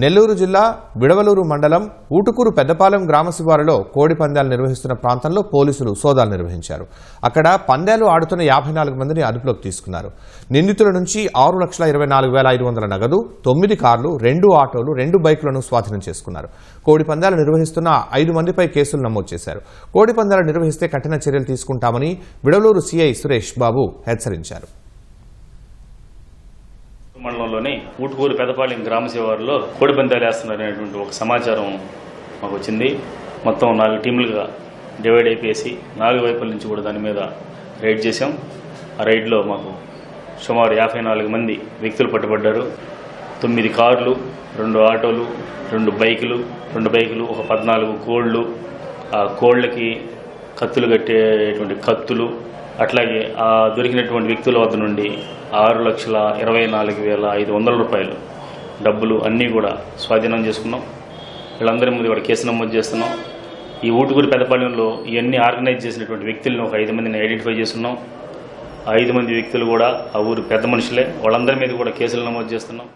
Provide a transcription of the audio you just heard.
నెల్లూరు జిల్లా విడవలూరు మండలం ఊటుకూరు పెద్దపాలెం గ్రామ శివారులో కోడి పందాలు నిర్వహిస్తున్న ప్రాంతంలో పోలీసులు సోదాలు నిర్వహించారు. అక్కడ పందాలు ఆడుతున్న యాభై నాలుగు మందిని అదుపులోకి తీసుకున్నారు. నిందితుల నుంచి ఆరు లక్షల ఇరవై నాలుగు వేల ఐదు వందల నగదు తొమ్మిది కార్లు రెండు ఆటోలు రెండు బైకులను స్వాధీనం చేసుకున్నారు. కోడి పందాలు నిర్వహిస్తున్న ఐదు మందిపై కేసులు నమోదు చేశారు. కోడి పందాలు నిర్వహిస్తే కఠిన చర్యలు తీసుకుంటామని విడవలూరు సీఐ సురేష్ బాబు హెచ్చరించారు. మండలంలోని ఊటుకూరు పెదపాలెం గ్రామ శివారులో కోడి పందాలు వేస్తున్నారనేటువంటి ఒక సమాచారం మాకు వచ్చింది మొత్తం నాలుగు టీములుగా డివైడ్ అయిపోయేసి నాలుగు వైపుల నుంచి కూడా దాని మీద రైడ్ చేశాం. ఆ రైడ్లో మాకు సుమారు యాభై నాలుగు మంది వ్యక్తులు పట్టుబడ్డారు. తొమ్మిది కార్లు రెండు ఆటోలు రెండు బైకులు రెండు బైకులు ఒక పద్నాలుగు కోళ్ళు. ఆ కోళ్ళకి కత్తులు కట్టేటువంటి కత్తులు అట్లాగే ఆ దొరికినటువంటి వ్యక్తుల వద్ద నుండి ఆరు లక్షల ఇరవై నాలుగు వేల ఐదు వందల రూపాయలు డబ్బులు అన్నీ కూడా స్వాధీనం చేసుకున్నాం. వీళ్ళందరి ముందు కూడా కేసు నమోదు చేస్తున్నాం. ఈ ఊటుకూరు పెద్దపాలెంలో ఇవన్నీ ఆర్గనైజ్ చేసినటువంటి వ్యక్తులను ఒక ఐదు మందిని ఐడెంటిఫై చేస్తున్నాం. ఆ ఐదు మంది వ్యక్తులు కూడా ఆ ఊరు పెద్ద మనుషులే. వాళ్ళందరి మీద కూడా కేసులు నమోదు చేస్తున్నాం.